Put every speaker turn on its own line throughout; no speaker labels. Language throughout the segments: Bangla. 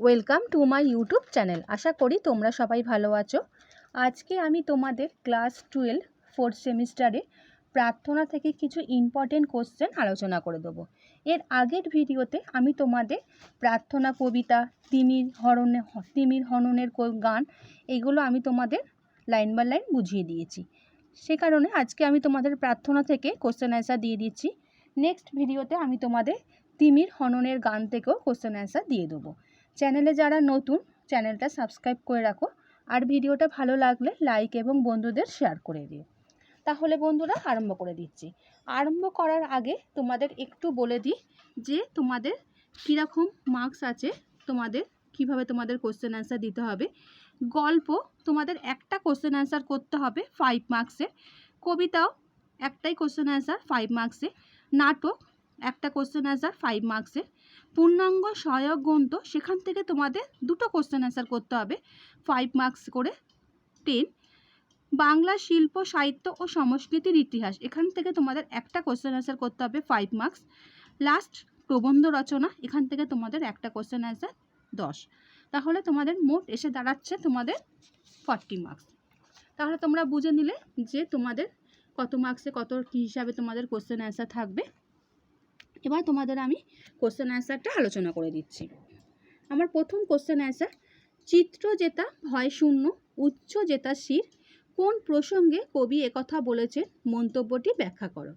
Welcome to my YouTube channel আশা করি তোমরা সবাই ভালো আছো। আজকে আমি তোমাদের ক্লাস টুয়েলভ ফোর্থ সেমিস্টারে প্রার্থনা থেকে কিছু ইম্পর্টেন্ট কোশ্চেন আলোচনা করে দেবো। এর আগের ভিডিওতে আমি তোমাদের প্রার্থনা, কবিতা, তিমির হরণে, তিমির হননের গান এগুলো আমি তোমাদের লাইন বাই লাইন বুঝিয়ে দিয়েছি। সে কারণে আজকে আমি তোমাদের প্রার্থনা থেকে কোশ্চেন অ্যান্সার দিয়ে দিচ্ছি। নেক্সট ভিডিওতে আমি তোমাদের তিমির হননের গান থেকেও কোশ্চেন অ্যান্সার দিয়ে দেবো। চ্যানেলে যারা নতুন, চ্যানেলটা সাবস্ক্রাইব করে রাখো। আর ভিডিওটা ভালো লাগলে লাইক এবং বন্ধুদের শেয়ার করে দিও। তাহলে বন্ধুরা আরম্ভ করে দিচ্ছি। আরম্ভ করার আগে তোমাদের একটু বলে দিই যে তোমাদের কীরকম মার্কস আছে, তোমাদের কীভাবে তোমাদের কোশ্চেন অ্যান্সার দিতে হবে। গল্প, তোমাদের একটা কোশ্চেন অ্যান্সার করতে হবে ফাইভ মার্কসের কবিতাও একটাই কোশ্চেন অ্যান্সার ফাইভ মার্কসে নাটক, একটা কোশ্চেন অ্যান্সার ফাইভ মার্কসের পূর্ণাঙ্গ সহায়ক গ্রন্থ, সেখান থেকে তোমাদের দুটো কোশ্চেন অ্যান্সার করতে হবে। ফাইভ মার্কস করে টেন বাংলা শিল্প, সাহিত্য ও সংস্কৃতির ইতিহাস, এখান থেকে তোমাদের একটা কোশ্চেন অ্যান্সার করতে হবে ফাইভ মার্কস লাস্ট প্রবন্ধ রচনা, এখান থেকে তোমাদের একটা কোশ্চেন অ্যান্সার দশ। তাহলে তোমাদের মোট এসে দাঁড়াচ্ছে তোমাদের ফর্টি মার্কস তাহলে তোমরা বুঝে নিলে যে তোমাদের কত মার্কসে কত কী হিসাবে তোমাদের কোশ্চেন অ্যান্সার থাকবে। এবার তোমাদের আমি কোশ্চেন অ্যান্সারটা আলোচনা করে দিচ্ছি। আমার প্রথম কোশ্চেন অ্যান্সার চিত্র জেতা ভয় শূন্য, উচ্চ জেতা শির, কোন প্রসঙ্গে কবি একথা বলেছেন? মন্তব্যটি ব্যাখ্যা করো।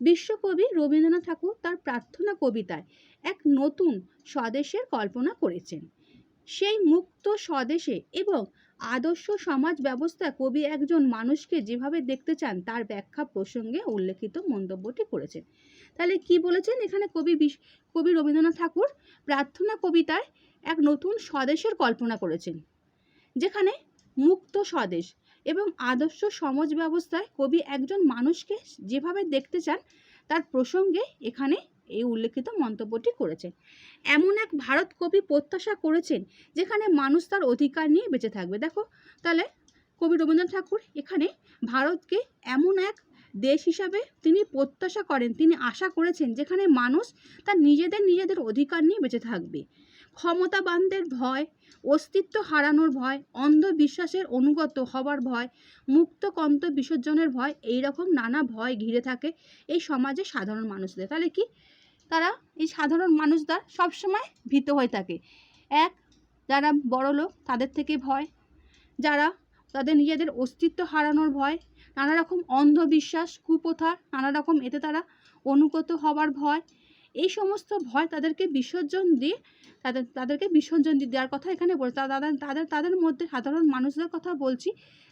বিশ্বকবি রবীন্দ্রনাথ ঠাকুর তার প্রার্থনা কবিতায় এক নতুন স্বদেশের কল্পনা করেছেন। সেই মুক্ত স্বদেশে এবং আদর্শ সমাজ ব্যবস্থা কবি একজন মানুষকে যেভাবে দেখতে চান, তার ব্যাখ্যা প্রসঙ্গে উল্লেখিত মন্তব্যটি করেছেন। তাহলে কি বলেছেন? এখানে কবি বিশ- কবি রবীন্দ্রনাথ ঠাকুর প্রার্থনা কবিতায় এক নতুন স্বদেশের কল্পনা করেছেন। যেখানে মুক্ত স্বদেশ এবং আদর্শ সমাজ ব্যবস্থায় কবি একজন মানুষকে যেভাবে দেখতে চান, তার প্রসঙ্গে এখানে এই উল্লেখিত মন্তব্যটি করেছেন। এমন এক ভারত কবি প্রত্যাশা করেছেন, যেখানে মানুষ তার অধিকার নিয়ে বেঁচে থাকবে। দেখো, তাহলে কবি রবীন্দ্রনাথ ঠাকুর এখানে ভারতকে এমন এক দেশ হিসাবে তিনি প্রত্যাশা করেন, তিনি আশা করেছেন যেখানে মানুষ তার নিজেদের নিজেদের অধিকার নিয়ে বেঁচে থাকবে। ক্ষমতাবানদের ভয়, অস্তিত্ব হারানোর ভয়, অন্ধবিশ্বাসের অনুগত হবার ভয় মুক্তকন্ত বিসর্জনের ভয় এই রকম নানা ভয় ঘিরে থাকে এই সমাজে সাধারণ মানুষদের। তাহলে কি? তারা এই সাধারণ মানুষরা সবসময় ভীত হয়ে থাকে। এক, যারা বড় লোক তাদের থেকে ভয়। যারা তাদের নিজেদের অস্তিত্ব হারানোর ভয় নানা রকম অন্ধবিশ্বাস কুপ্রথা নানা রকম এতে তারা অনুগত হবার ভয়। এই সমস্ত ভয় তাদেরকে বিসর্জন দিয়ে, তাদের, তাদেরকে বিসর্জন দিয়ে দেওয়ার কথা এখানে বলছে তাদের তাদের তাদের মধ্যে সাধারণ মানুষদের কথা বলছি।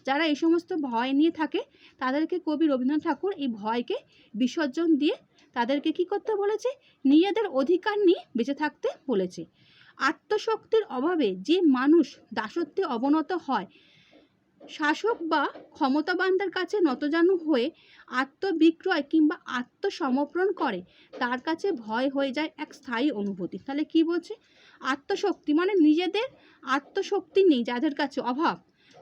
যারা এই সমস্ত ভয় নিয়ে থাকে, তাদেরকে কবি রবীন্দ্রনাথ ঠাকুর এই ভয়কে বিসর্জন দিয়ে তাদেরকে কি করতে বলেছে? নিজেদের অধিকার নিয়ে বেঁচে থাকতে বলেছে। আত্মশক্তির অভাবে যে মানুষ দাসত্বে অবনত হয় শাসক বা ক্ষমতাবানদের কাছে নতজানু হয়ে আত্মবিক্রয় কিংবা আত্মসমর্পণ করে, তার কাছে ভয় হয়ে যায় এক স্থায়ী অনুভূতি। তাহলে কি বলছে? আত্মশক্তি মানে নিজেদের আত্মশক্তি নেই, যাদের কাছে অভাব।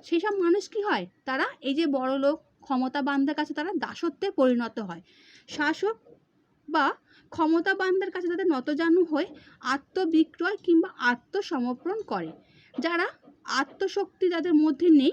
সেই সব মানুষ কি হয়? তারা এই যে বড় লোক, ক্ষমতাবানদের কাছে তারা দাসত্বে পরিণত হয়। শাসক বা ক্ষমতাবানদের কাছে তাদের নতজানু হয়ে আত্মবিক্রয় কিংবা আত্মসমর্পণ করে। যারা আত্মশক্তি যাদের মধ্যে নেই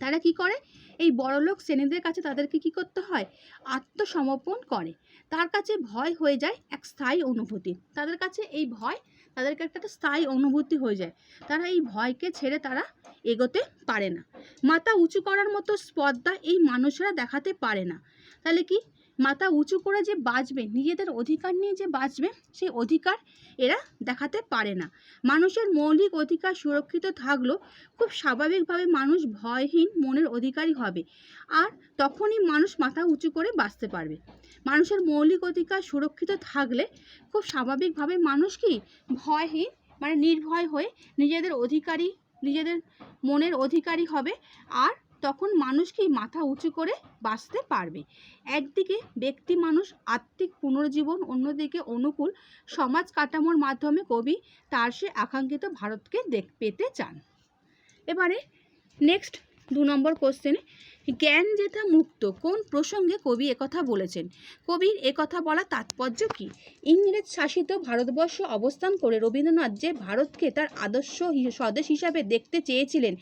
তারা কি করে? এই বড়লোক শ্রেণীদের কাছে তাদেরকে কি করতে হয়? আত্মসমর্পণ করে। তার কাছে ভয় হয়ে যায় এক স্থায়ী অনুভূতি। তাদের কাছে এই ভয় তাদেরকে একটা স্থায়ী অনুভূতি হয়ে যায়। তারা এই ভয়কে ছেড়ে তারা এগোতে পারে না। মাথা উঁচু করার মতো স্পর্ধা এই মানুষরা দেখাতে পারে না। তাহলে কি? মাথা উঁচু করে যে বাঁচবে, নিজেদের অধিকার নিয়ে যে বাঁচবে, সেই অধিকার এরা দেখাতে পারে না। মানুষের মৌলিক অধিকার সুরক্ষিত থাকলেও খুব স্বাভাবিকভাবে মানুষ ভয়হীন মনের অধিকারী হবে আর তখনই মানুষ মাথা উঁচু করে বাঁচতে পারবে। মানুষের মৌলিক অধিকার সুরক্ষিত থাকলে খুব স্বাভাবিকভাবে মানুষ কি ভয়হীন মানে নির্ভয় হয়ে নিজেদের অধিকারী, নিজেদের মনের অধিকারী হবে আর তখন মানুষ কি মাথা উঁচু করে বাঁচতে পারবে। একদিকে ব্যক্তি মানুষ আত্মিক পুনর্জীবন, অন্যদিকে অনুকূল সমাজ কাঠামোর মাধ্যমে কবি তার সে আকাঙ্ক্ষিত ভারতকে দেখ, পেতে চান। এবারে নেক্সট দু নম্বর কোশ্চেনে জ্ঞান যেথা মুক্ত, কোন প্রসঙ্গে কবি একথা বলেছেন? কবির একথা বলা তাৎপর্য কি? ইংরেজ শাসিত ভারতবর্ষ অবস্থান করে রবীন্দ্রনাথ যে ভারতকে তার আদর্শ স্বদেশ হিসাবে দেখতে চেয়েছিলেন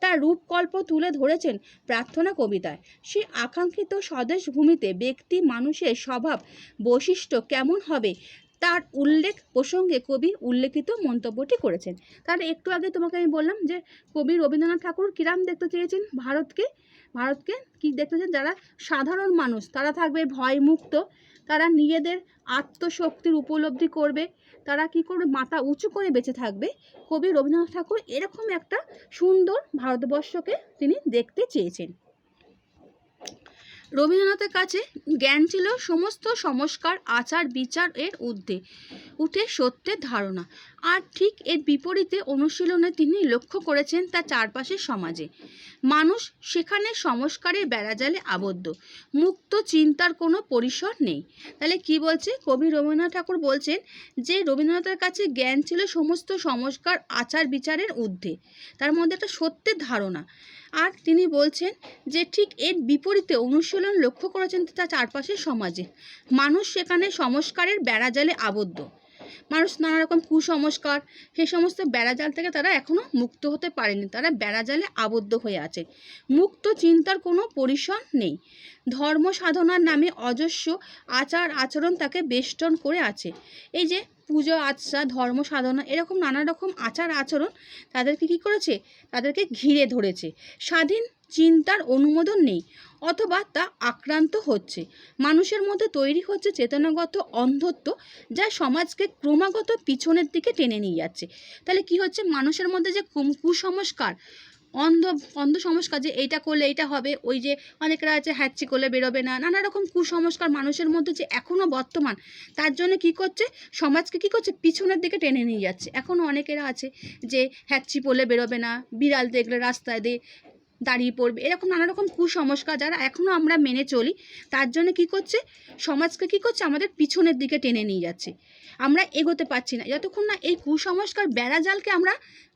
তার রূপকল্প তুলে ধরেছেন প্রার্থনা কবিতায়। সে আকাঙ্ক্ষিত স্বদেশ ভূমিতে ব্যক্তি মানুষের স্বভাব, বৈশিষ্ট্য কেমন হবে? তার উল্লেখ প্রসঙ্গে কবি উল্লেখিত মন্তব্যটি করেছেন। তার একটু আগে তোমাকে আমি বললাম যে কবি রবীন্দ্রনাথ ঠাকুর কিরাম দেখতে চেয়েছেন ভারতকে ভারতকে কি দেখতে চান যারা সাধারণ মানুষ, তারা থাকবে ভয়মুক্ত, তারা নিজেদের আত্মশক্তির উপলব্ধি করবে, তারা কি করবে মাথা উঁচু করে বেঁচে থাকবে? কবি রবীন্দ্রনাথ ঠাকুর এরকম একটা সুন্দর ভারতবর্ষকে তিনি দেখতে চেয়েছেন। রবীন্দ্রনাথের কাছে জ্ঞান ছিল সমস্ত সংস্কার, আচার, বিচার এর ঊর্ধ্বে। উঠে সত্যের ধারণা। আর ঠিক এর বিপরীতে অনুশীলনে তিনি লক্ষ্য করেছেন তার চারপাশের সমাজে। মানুষ সেখানে সংস্কারের বেড়াজালে আবদ্ধ। মুক্ত চিন্তার কোনো পরিসর নেই। তাহলে কি বলছে? কবি রবীন্দ্রনাথ ঠাকুর বলছেন যে, রবীন্দ্রনাথের কাছে জ্ঞান ছিল সমস্ত সংস্কার, আচার, বিচারের ঊর্ধ্বে। তার মধ্যে একটা সত্যের ধারণা। আর তিনি বলছেন যে ঠিক এর বিপরীতে অনুশীলন লক্ষ্য করেছেন তার চারপাশের সমাজে। মানুষ সেখানে সংস্কারের বেড়াজালে আবদ্ধ। মানুষ নানা রকম কুসংস্কার সেই সমস্ত বেড়াজাল থেকে তারা এখনও মুক্ত হতে পারেনি। তারা বেড়াজালে আবদ্ধ হয়ে আছে। মুক্ত চিন্তার কোনো পরিসর নেই। ধর্ম সাধনার নামে অজস্র আচার আচরণ তাকে বেষ্টন করে আছে। এই যে পুজো আচ্ছা ধর্ম, সাধনা এরকম নানা রকম আচার, আচরণ তাদেরকে কি করেছে? তাদেরকে ঘিরে ধরেছে। স্বাধীন চিন্তার অনুমোদন নেই, অথবা তা আক্রান্ত হচ্ছে। মানুষের মধ্যে তৈরি হচ্ছে চেতনাগত অন্ধত্ব যা সমাজকে ক্রমাগত পিছনের দিকে টেনে নিয়ে যাচ্ছে। তাহলে কি হচ্ছে? মানুষের মধ্যে যে কুসংস্কার অন্ধ অন্ধ সংস্কার যে এইটা করলে এইটা হবে, ওই যে অনেকেরা আছে হ্যাচ্ছি করলে বেরোবে না, নানা রকম কুসংস্কার মানুষের মধ্যে যে এখনও বর্তমান, তার জন্য কি করছে, সমাজকে কি করছে, পিছনের দিকে টেনে নিয়ে যাচ্ছে। এখনও অনেকেরা আছে যে হ্যাচ্ছি পরলে বেরোবে না, বিড়াল দেখলে রাস্তায় দিয়ে দাঁড়িয়ে পড়বে, এরকম নানা রকম কুসংস্কার যারা এখনও আমরা মেনে চলি, তার জন্য কি করছে, সমাজকে কি করছে, আমাদের পিছনের দিকে টেনে নিয়ে যাচ্ছে। আমরা এগোতে পারছি না, যতক্ষণ না এই কুসংস্কার বেড়াজালকে আমরা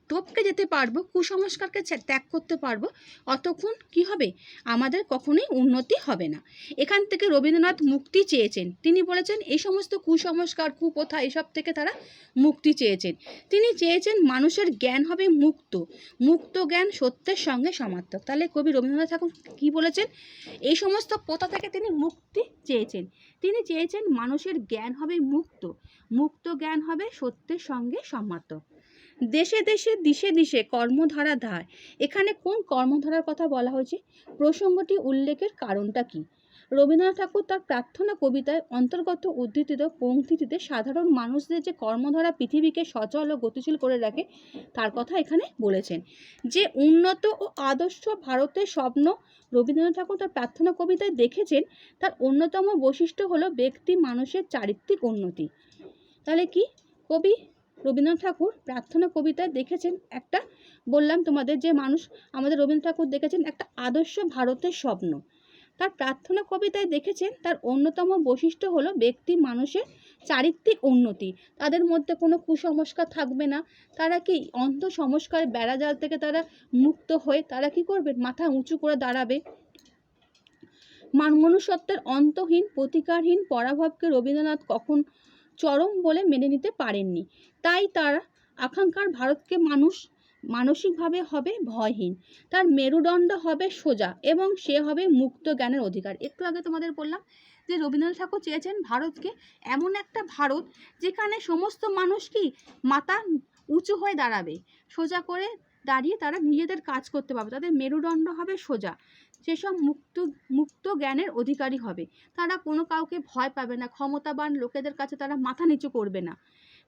টপকে যেতে পারব, কুসংস্কারকে ত্যাগ করতে পারব, অতক্ষণ কি হবে? আমাদের কখনোই উন্নতি হবে না। এখান থেকে রবীন্দ্রনাথ মুক্তি চেয়েছেন। তিনি বলেছেন, এই সমস্ত কুসংস্কার, কুপ্রথা, এসব থেকে তারা মুক্তি চেয়েছেন। তিনি চেয়েছেন মানুষের জ্ঞান হবে মুক্ত। মুক্ত জ্ঞান সত্যের সঙ্গে সমার্থক তাহলে কবি রবীন্দ্রনাথ ঠাকুর কী বলেছেন? এই সমস্ত প্রথা থেকে তিনি মুক্তি চেয়েছেন। তিনি চেয়েছেন মানুষের জ্ঞান হবে মুক্ত। মুক্ত জ্ঞান হবে সত্যের সঙ্গে সমার্থক দেশে দেশে, দিশে দিশে কর্মধারা ধার। এখানে কোন কর্মধারার কথা বলা হয়েছে? প্রসঙ্গটি উল্লেখের কারণটা কি? রবীন্দ্রনাথ ঠাকুর তার প্রার্থনা কবিতায় অন্তর্গত উদ্ধৃত পংক্তিটিতে সাধারণ মানুষদের যে কর্মধারা পৃথিবীকে সচল ও গতিশীল করে রাখে, তার কথা এখানে বলেছেন। যে উন্নত ও আদর্শ ভারতের স্বপ্ন রবীন্দ্রনাথ ঠাকুর তার প্রার্থনা কবিতায় দেখেছেন, তার অন্যতম বৈশিষ্ট্য হলো ব্যক্তি মানুষের চারিত্রিক উন্নতি। তাহলে কি কবি? রবীন্দ্রনাথ ঠাকুর প্রার্থনা কবিতায় দেখেছেন একটা, বললাম তোমাদের যে মানুষ আমাদের রবীন্দ্রনাথ ঠাকুর দেখেছেন একটা আদর্শ ভারতের স্বপ্ন। তার প্রার্থনা কবিতায় দেখেছেন তার অন্যতম বৈশিষ্ট্য হলো ব্যক্তি মানুষের চারিত্রিক উন্নতি। তাদের মধ্যে কোনো কুসংস্কার থাকবে না। তারা কি অন্ধ সংস্কার বেড়াজাল থেকে তারা মুক্ত হয়ে তারা কি করবে? মাথা উঁচু করে দাঁড়াবে? মান মনুষ্যত্বের অন্তহীন, প্রতিকারহীন পরাভবকে রবীন্দ্রনাথ কখন চরম বলে মেনে নিতে পারেননি। তাই তার আকাঙ্ক্ষার ভারতকে মানুষ মানসিকভাবে হবে ভয়হীন। তার মেরুদণ্ড হবে সোজা এবং সে হবে মুক্ত জ্ঞানের অধিকার। একটু আগে তোমাদের বললাম যে রবীন্দ্রনাথ ঠাকুর চেয়েছেন ভারতকে এমন একটা ভারত যেখানে সমস্ত মানুষ কি মাথা উঁচু হয়ে দাঁড়াবে। সোজা করে দাঁড়িয়ে তারা নিজেদের কাজ করতে পারবে। তাদের মেরুদণ্ড হবে সোজা। সেসব মুক্ত মুক্ত জ্ঞানের অধিকারী হবে, তারা কোনো কাউকে ভয় পাবে না, ক্ষমতাবান লোকেদের কাছে তারা মাথা নিচু করবে না।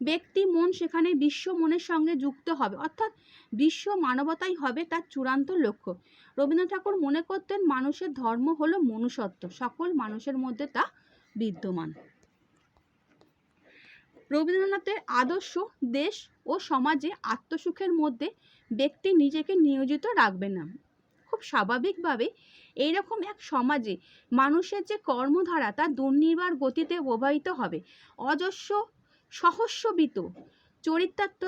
ব্যক্তি মন সেখানে বিশ্ব মনের সঙ্গে যুক্ত হবে, অর্থাৎ বিশ্ব মানবতাই হবে তার চূড়ান্ত লক্ষ্য। রবীন্দ্রনাথ ঠাকুর মনে করতেন, মানুষের ধর্ম হলো মনুষ্যত্ব, সকল মানুষের মধ্যে তা বিদ্যমান। রবীন্দ্রনাথের আদর্শ দেশ ও সমাজে আত্মসুখের মধ্যে ব্যক্তি নিজেকে নিয়োজিত রাখবে না। স্বাভাবিকভাবে এইরকম এক সমাজে মানুষের যে কর্মধারা, তা দুর্নিবার গতিতে প্রবাহিত হবে। অজস্র সহস্রবিত চরিতার্থ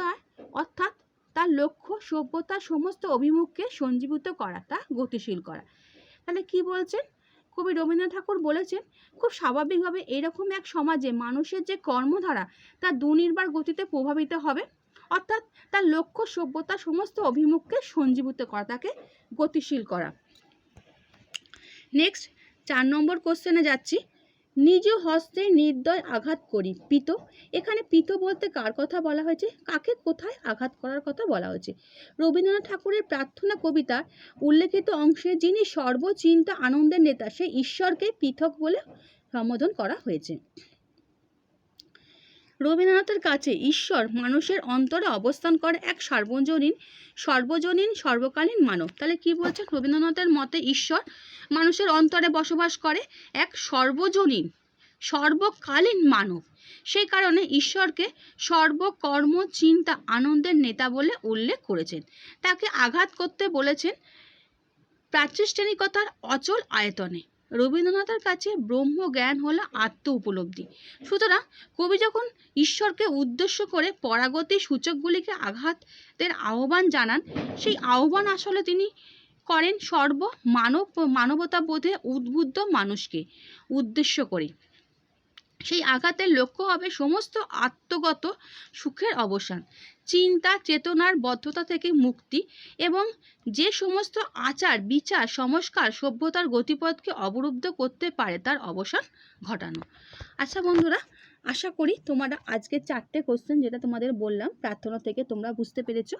অর্থাৎ তার লক্ষ্য সভ্যতার সমস্ত অভিমুখকে সঞ্জীবিত করা, তা গতিশীল করা। তাহলে কি বলছেন? কবি রবীন্দ্রনাথ ঠাকুর বলেছেন, খুব স্বাভাবিকভাবে এরকম এক সমাজে মানুষের যে কর্মধারা, তা দুনির্বার গতিতে প্রভাবিত হবে। অর্থাৎ তার লক্ষ্য, সভ্যতা সমস্ত অভিমুখকে সঞ্জীবিত করা, তাকে গতিশীল করা। নেক্সট চার নম্বর কোশ্চেনে যাচ্ছি। নিজ হস্তে নির্দয় আঘাত করি, পিত। এখানে পিত বলতে কার কথা বলা হয়েছে? কাকে কোথায় আঘাত করার কথা বলা হয়েছে? রবীন্দ্রনাথ ঠাকুরের প্রার্থনা কবিতার উল্লেখিত অংশে যিনি সর্বচিন্তা আনন্দের নেতা সেই ঈশ্বরকে পৃথক বলে সম্বোধন করা হয়েছে। রবীন্দ্রনাথের কাছে ঈশ্বর মানুষের অন্তরে অবস্থান করে এক সার্বজনীন, সর্বজনীন, সর্বকালীন মানব। তাহলে কি বলছেন? রবীন্দ্রনাথের মতে ঈশ্বর মানুষের অন্তরে বসবাস করে এক সর্বজনীন, সর্বকালীন মানব। সেই কারণে ঈশ্বরকে সর্বকর্ম চিন্তা আনন্দের নেতা বলে উল্লেখ করেছেন। তাকে আঘাত করতে বলেছেন প্রাতিষ্ঠানিকতার অচল আয়তনে। রবীন্দ্রনাথের কাছে ব্রহ্ম জ্ঞান হলো আত্ম উপলব্ধি। সুতরাং কবি যখন ঈশ্বরকে উদ্দেশ্য করে পরাগতি সূচকগুলিকে আঘাতের আহ্বান জানান, সেই আহ্বান আসলে তিনি করেন সর্ব মানব মানবতা বোধে উদ্বুদ্ধ মানুষকে উদ্দেশ্য করে। সেই আঘাতের লক্ষ্য হবে সমস্ত আত্মগত সুখের অবসান। চিন্তা, চেতনার বদ্ধতা থেকে মুক্তি এবং যে সমস্ত আচার, বিচার, সংস্কার, সভ্যতার গতিপথকে অবরুদ্ধ করতে পারে তার অবসান ঘটানো। আচ্ছা বন্ধুরা, আশা করি তোমরা আজকে চারটে কোশ্চেন যেটা তোমাদের বললাম, প্রার্থনা থেকে তোমরা বুঝতে পেরেছ।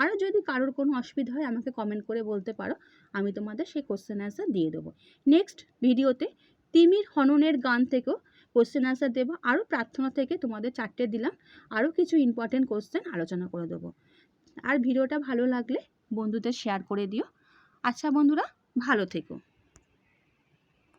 আরও যদি কারোর কোনো অসুবিধা হয়, আমাকে কমেন্ট করে বলতে পারো। আমি তোমাদের সেই কোশ্চেন অ্যান্সার দিয়ে দেবো। নেক্সট ভিডিওতে তিমির হননের গান থেকেও কোশ্চেন অ্যান্সার দেবো। আরও প্রার্থনা থেকে তোমাদের চারটে দিলাম। আরও কিছু ইম্পর্টেন্ট কোশ্চেন আলোচনা করে দেবো। আর ভিডিওটা ভালো লাগলে বন্ধুদের শেয়ার করে দিও। আচ্ছা বন্ধুরা, ভালো থেকো।